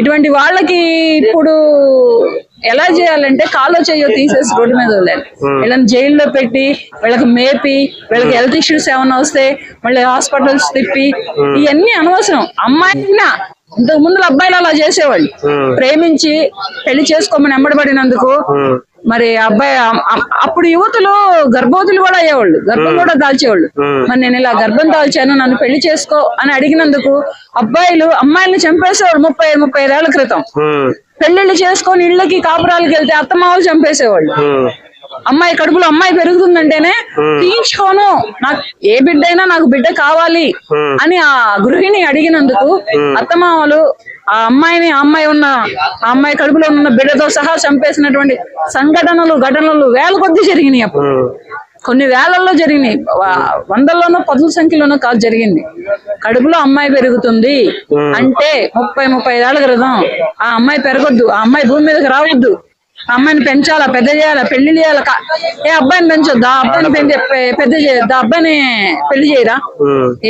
ఇటువంటి వాళ్ళకి ఇప్పుడు ఎలా చేయాలంటే కాలో చెయ్యో తీసేసి రోడ్డు మీద వదిలేయాలి. వీళ్ళని జైల్లో పెట్టి వీళ్ళకి మేపి వీళ్ళకి హెల్త్ ఇష్యూస్ ఏమైనా వస్తే మళ్ళీ హాస్పిటల్స్ తిప్పి ఇవన్నీ అనవసరం. అమ్మాయినా ఇంతకు ముందు అబ్బాయిలు అలా చేసేవాళ్ళు. ప్రేమించి పెళ్ళి చేసుకోమని ఎంబడబడినందుకు మరి అబ్బాయి అప్పుడు యువతులు గర్భవతులు కూడా అయ్యేవాళ్ళు. గర్భం కూడా దాల్చేవాళ్ళు. మరి నేను ఇలా గర్భం దాల్చాను నన్ను పెళ్ళి చేసుకో అని అడిగినందుకు అబ్బాయిలు అమ్మాయిల్ని చంపేసేవాళ్ళు ముప్పై ముప్పై ఐదేళ్ళ క్రితం. పెళ్ళిళ్ళు చేసుకొని ఇళ్ళకి కాపురాలకి వెళ్తే అత్తమావలు చంపేసేవాళ్ళు. అమ్మాయి కడుపులో అమ్మాయి పెరుగుతుందంటేనే తీయించుకోను. నాకు ఏ బిడ్డ అయినా నాకు బిడ్డ కావాలి అని ఆ గృహిణి అడిగినందుకు అత్తమామలు ఆ అమ్మాయిని ఆ అమ్మాయి ఉన్న ఆ అమ్మాయి కడుపులో ఉన్న బిడ్డతో సహా చంపేసినటువంటి సంఘటనలు ఘటనలు వేల కొద్ది జరిగినాయి అప్పుడు. కొన్ని వేలల్లో జరిగినాయి. వందల్లోనో పదుల సంఖ్యలోనో కాదు జరిగింది. కడుపులో అమ్మాయి పెరుగుతుంది అంటే ముప్పై ముప్పై ఏళ్ళ క్రితం ఆ అమ్మాయి పెరగొద్దు ఆ అమ్మాయి భూమి మీదకి రావద్దు. అమ్మాయిని పెంచాలా పెద్ద చేయాలా పెళ్ళి చేయాలా? ఏ అబ్బాయిని పెంచొద్దా? అబ్బాయిని పెంచే పెద్ద చేయొద్దా? అబ్బాయిని పెళ్ళి చేయరా?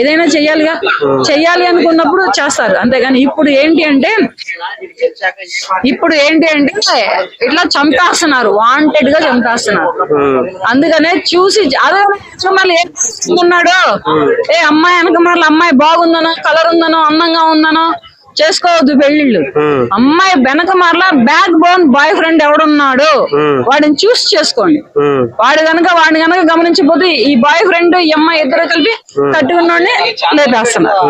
ఏదైనా చెయ్యాలిగా. చెయ్యాలి అనుకున్నప్పుడు చేస్తారు. అంతేగాని ఇప్పుడు ఏంటి అంటే ఇప్పుడు ఏంటి అంటే ఇట్లా చంపేస్తున్నారు. వాంటెడ్గా చంపేస్తున్నారు. అందుకనే చూసి అదే మళ్ళీ ఏం ఉన్నాడు ఏ అమ్మాయి వెనక అమ్మాయి బాగుందనో కలర్ ఉందనో అందంగా ఉందనో చేసుకోవద్దు పెళ్ళిళ్ళు అమ్మాయి వెనక మరలా బ్యాక్ బోన్ బాయ్ ఫ్రెండ్ ఎవడున్నాడు వాడిని చూస్ చేసుకోండి. వాడు గనక వాడిని గనక గమనించకపోతే ఈ బాయ్ ఫ్రెండ్ ఈ అమ్మాయి ఇద్దరు కలిపి కట్టుకున్నోడిని లేపేస్తున్నారు.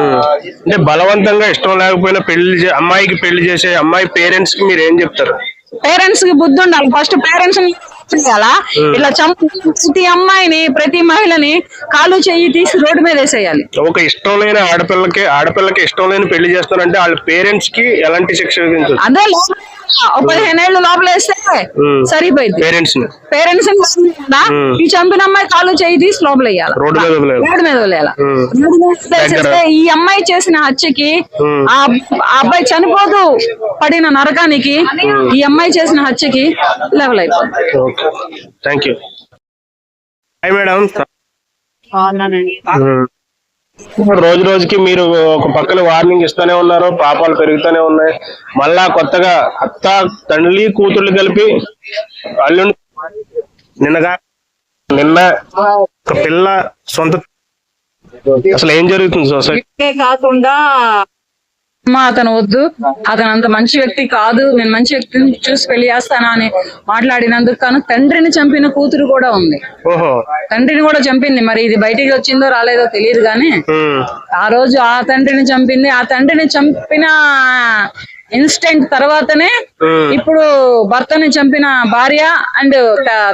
అంటే బలవంతంగా ఇష్టం లేకపోయినా పెళ్ళి అమ్మాయికి పెళ్ళి చేసే అమ్మాయి పేరెంట్స్కి మీరు ఏం చెప్తారు? పేరెంట్స్కి బుద్ధి ఉండాలి. ఫస్ట్ పేరెంట్స్ చేయాలా? ఇట్లా చంపు ప్రతి అమ్మాయిని ప్రతి మహిళని కాలు చెయ్యి తీసి రోడ్డు మీద వేసేయాలి. ఒక ఇష్టం లేని ఆడపిల్లకి ఆడపిల్లకి ఇష్టం లేని పెళ్ళి చేస్తారంటే వాళ్ళ పేరెంట్స్కి ఎలాంటి శిక్ష విధించవచ్చు అదే పదిహేను ఏళ్ళు లోపల వేస్తే సరిపోయింది. పేరెంట్స్ పేరెంట్స్ ఈ చంపిన అమ్మాయి కాలు చెయ్యి తీసి లోపల వేయాలి. రోడ్డు మీద వదిలేయాలి. ఈ అమ్మాయి చేసిన హత్యకి ఆ. అబ్- ఆ అబ్బాయి చనిపోతూ పడిన నరకానికి ఈ అమ్మాయి చేసిన హత్యకి లెవెల్ అయిపోతుంది. థ్యాంక్ యూ హాయ్ మేడం రోజు రోజుకి మీరు ఒక పక్కన వార్నింగ్ ఇస్తూనే ఉన్నారు పాపాలు పెరుగుతూనే ఉన్నాయి. మళ్ళా కొత్తగా అత్త తండ్రి కూతుళ్ళు కలిపి అల్లుని నిన్నగా నిన్న ఒక పిల్ల సొంత అసలు ఏం జరుగుతుంది సొసైటీ? కాకుండా అమ్మా అతను వద్దు. అతను అంత మంచి వ్యక్తి కాదు. నేను మంచి వ్యక్తిని చూసి పెళ్ళి చేస్తానా అని మాట్లాడినందుకు కాను తండ్రిని చంపిన కూతురు కూడా ఉంది. తండ్రిని కూడా చంపింది. మరి ఇది బయటికి వచ్చిందో రాలేదో తెలియదు కానీ ఆ రోజు ఆ తండ్రిని చంపింది. ఆ తండ్రిని చంపిన ఇన్స్టెంట్ తర్వాతనే ఇప్పుడు భర్తని చంపిన భార్య అండ్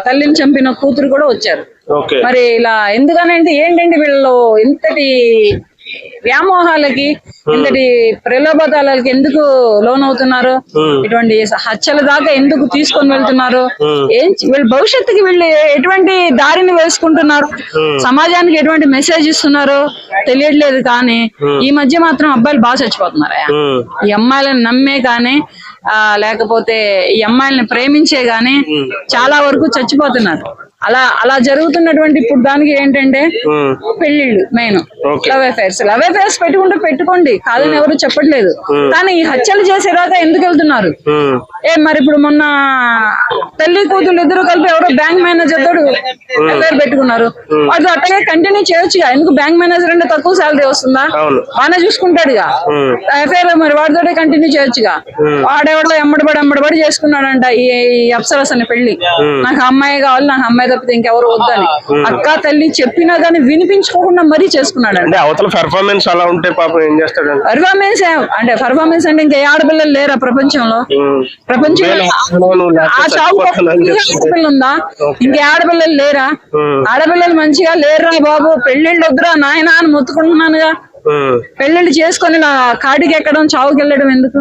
తల్లిని చంపిన కూతురు కూడా వచ్చారు. మరి ఇలా ఎందుకనంటే ఏంటంటే వీళ్ళు ఇంతటి వ్యామోహాలకి ఇంతటి ప్రలోభాతాలకి ఎందుకు లోన్ అవుతున్నారు ఇటువంటి హత్యల దాకా ఎందుకు తీసుకొని వెళ్తున్నారు? ఏం వీళ్ళ భవిష్యత్తుకి వీళ్ళు ఎటువంటి దారిని వేసుకుంటున్నారు? సమాజానికి ఎటువంటి మెసేజ్ ఇస్తున్నారు తెలియట్లేదు కానీ ఈ మధ్య మాత్రం అబ్బాయిలు బాగా చచ్చిపోతున్నారు ఈ అమ్మాయిలను నమ్మే గానీ ఆ లేకపోతే ఈ అమ్మాయిలను ప్రేమించే గానీ చాలా వరకు చచ్చిపోతున్నారు. అలా అలా జరుగుతున్నటువంటి ఇప్పుడు దానికి ఏంటంటే పెళ్ళిళ్ళు main. Love affairs love affairs పెట్టుకుంటే పెట్టుకోండి. కాదని ఎవరు చెప్పట్లేదు. కానీ ఈ హత్యలు చేసేదాకా ఎందుకు వెళ్తున్నారు? ఏ మరి ఇప్పుడు మొన్న తల్లి కూతురు ఇద్దరు కలిపి ఎవరో బ్యాంక్ మేనేజర్ తోడు అఫైర్ పెట్టుకున్నారు. వాడు అట్టగే కంటిన్యూ చేయొచ్చుగా. ఎందుకు బ్యాంక్ మేనేజర్ అంటే తక్కువ శాలరీ వస్తుందా? బాగానే చూసుకుంటాడుగా. ఉమ్, అఫైర్ మరి వాడితోటే కంటిన్యూ చేయొచ్చుగా. వాడెవడో ఎమ్మడిపడి ఎమ్మడిపడి చేసుకున్నాడంట ఈ ఈ అప్సరస్ అనే పెళ్ళి. నాకు అమ్మాయి కావాలి నాకు అమ్మాయి తప్పితే ఇంకెవరు వద్దని. అక్క తల్లి చెప్పినా గానీ వినిపించుకోకుండా మరీ చేసుకున్నాడంట. అంటే అవతల పెర్ఫార్మెన్స్ అలా ఉంటే పాపం ఏం చేస్తాడండి పర్ఫార్మెన్స్ అంటే పర్ఫార్మెన్స్ అంటే ఇంకా ఆడపిల్లలు లేరా ప్రపంచంలో? ప్రపంచంలో ఆ చావు. ఆడపిల్ల ఉందా? ఇంకే ఆడపిల్లలు లేరా? ఉమ్, ఆడపిల్లలు మంచిగా లేరురా బాబు పెళ్ళిళ్ళు వద్దురా నాయనా అని మొత్తుకుంటున్నానుగా. ఉమ్. పెళ్ళిళ్ళు చేసుకొని నా కాడికి ఎక్కడం చావుకి వెళ్ళడం ఎందుకు?